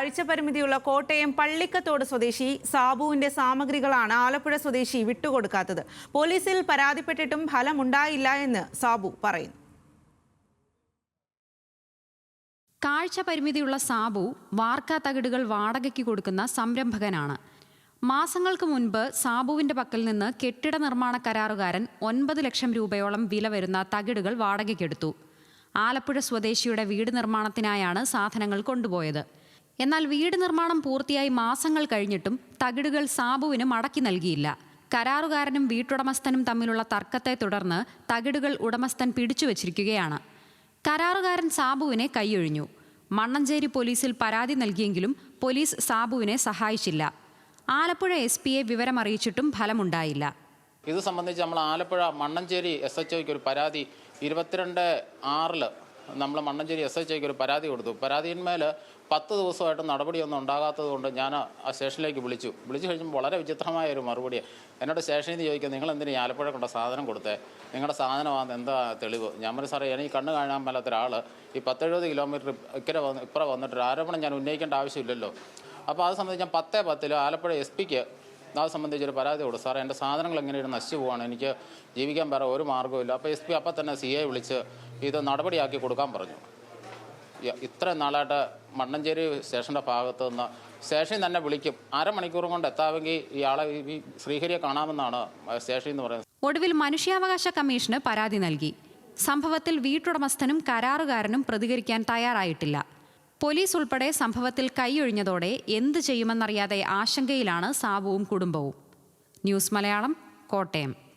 കാഴ്ച പരിമിതിയുള്ള കോട്ടയം പള്ളിക്കത്തോട് സ്വദേശി സാബുവിന്റെ സാമഗ്രികളാണ് ആലപ്പുഴ സ്വദേശി വിട്ടുകൊടുക്കാത്തത്. പോലീസിൽ പരാതിപ്പെട്ടിട്ടും ഫലമുണ്ടായില്ല എന്ന് സാബു പറയുന്നു. കാഴ്ച പരിമിതിയുള്ള സാബു വാർക്കാ തകിടുകൾ വാടകയ്ക്ക് കൊടുക്കുന്ന സംരംഭകനാണ്. മാസങ്ങൾക്ക് മുൻപ് സാബുവിന്റെ പക്കൽ നിന്ന് കെട്ടിട നിർമ്മാണ കരാറുകാരൻ ഒൻപത് ലക്ഷം രൂപയോളം വില വരുന്ന തകിടുകൾ വാടകയ്ക്കെടുത്തു. ആലപ്പുഴ സ്വദേശിയുടെ വീട് നിർമ്മാണത്തിനായാണ് സാധനങ്ങൾ കൊണ്ടുപോയത്. എന്നാൽ വീട് നിർമ്മാണം പൂർത്തിയായി മാസങ്ങൾ കഴിഞ്ഞിട്ടും തകിടുകൾ സാബുവിന് മടക്കി നൽകിയില്ല. കരാറുകാരനും വീട്ടുടമസ്ഥനും തമ്മിലുള്ള തർക്കത്തെ തുടർന്ന് തകിടുകൾ ഉടമസ്ഥൻ പിടിച്ചു വച്ചിരിക്കുകയാണ്. കരാറുകാരൻ സാബുവിനെ കൈയൊഴിഞ്ഞു. മണ്ണഞ്ചേരി പോലീസിൽ പരാതി നൽകിയെങ്കിലും പോലീസ് സാബുവിനെ സഹായിച്ചില്ല. ആലപ്പുഴ എസ് പിയെ വിവരമറിയിച്ചിട്ടും ഫലമുണ്ടായില്ല. ഇത് സംബന്ധിച്ച് നമ്മൾ ആലപ്പുഴ മണ്ണഞ്ചേരി എസ് എച്ച് ഒരു പരാതി ഇരുപത്തിരണ്ട് ആറിൽ നമ്മൾ മണ്ണഞ്ചേരി എസ് എച്ച് ഐക്ക് ഒരു പരാതി കൊടുത്തു. പരാതിയിന്മേൽ പത്ത് ദിവസമായിട്ട് നടപടിയൊന്നും ഉണ്ടാകാത്തത് കൊണ്ട് ഞാൻ ആ സ്റ്റേഷനിലേക്ക് വിളിച്ചു. വിളിച്ചു കഴിഞ്ഞപ്പോൾ വളരെ വിചിത്രമായ ഒരു മറുപടി എന്നോട് സ്റ്റേഷനിൽ നിന്ന് ചോദിക്കുക നിങ്ങൾ എന്തിനു ആലപ്പുഴ കൊണ്ട സാധനം കൊടുത്തേ? നിങ്ങളുടെ സാധനമാണ് എന്താ തെളിവ്? ഞാൻ പറഞ്ഞു സാറേ എനിക്ക് കണ്ണ് കാണാൻ മേലാത്ത ഒരാൾ ഈ പത്തെഴുപത് കിലോമീറ്റർ ഇക്കരെ വന്ന് ഇപ്പുറം വന്നിട്ട് ആരോപണം ഞാൻ ഉന്നയിക്കേണ്ട ആവശ്യമില്ലല്ലോ. അപ്പോൾ അത് സംബന്ധിച്ച് ഞാൻ പത്തേ പത്തിൽ ആലപ്പുഴ എസ് പിക്ക് അത് സംബന്ധിച്ചൊരു പരാതി കൊടുത്തു. സാറേ എന്റെ സാധനങ്ങൾ എങ്ങനെയാണ് നശിച്ചു പോവാണ്. എനിക്ക് ജീവിക്കാൻ വേറെ ഒരു മാർഗമില്ല അപ്പോൾ എസ് പി അപ്പം തന്നെ സി എ വിളിച്ച് ഇത് നടപടിയാക്കി കൊടുക്കാൻ പറഞ്ഞു. ഇത്ര നാളായിട്ട് മണ്ണഞ്ചേരി സ്റ്റേഷന്റെ ഭാഗത്ത് നിന്ന് സ്റ്റേഷനിൽ തന്നെ വിളിക്കും. അരമണിക്കൂർ കൊണ്ട് എത്താമെങ്കിൽ ഇയാളെ ഈ ശ്രീഹരിയെ കാണാമെന്നാണ് സ്റ്റേഷനിൽ എന്ന് പറയുന്നത്. ഒടുവിൽ മനുഷ്യാവകാശ കമ്മീഷന് പരാതി നൽകി. സംഭവത്തിൽ വീട്ടുടമസ്ഥനും കരാറുകാരനും പ്രതികരിക്കാൻ തയ്യാറായിട്ടില്ല. പോലീസ് ഉൾപ്പെടെ സംഭവത്തിൽ കൈയൊഴിഞ്ഞതോടെ എന്ത് ചെയ്യുമെന്നറിയാതെ ആശങ്കയിലാണ് സാബുവും കുടുംബവും. ന്യൂസ് മലയാളം കോട്ടയം.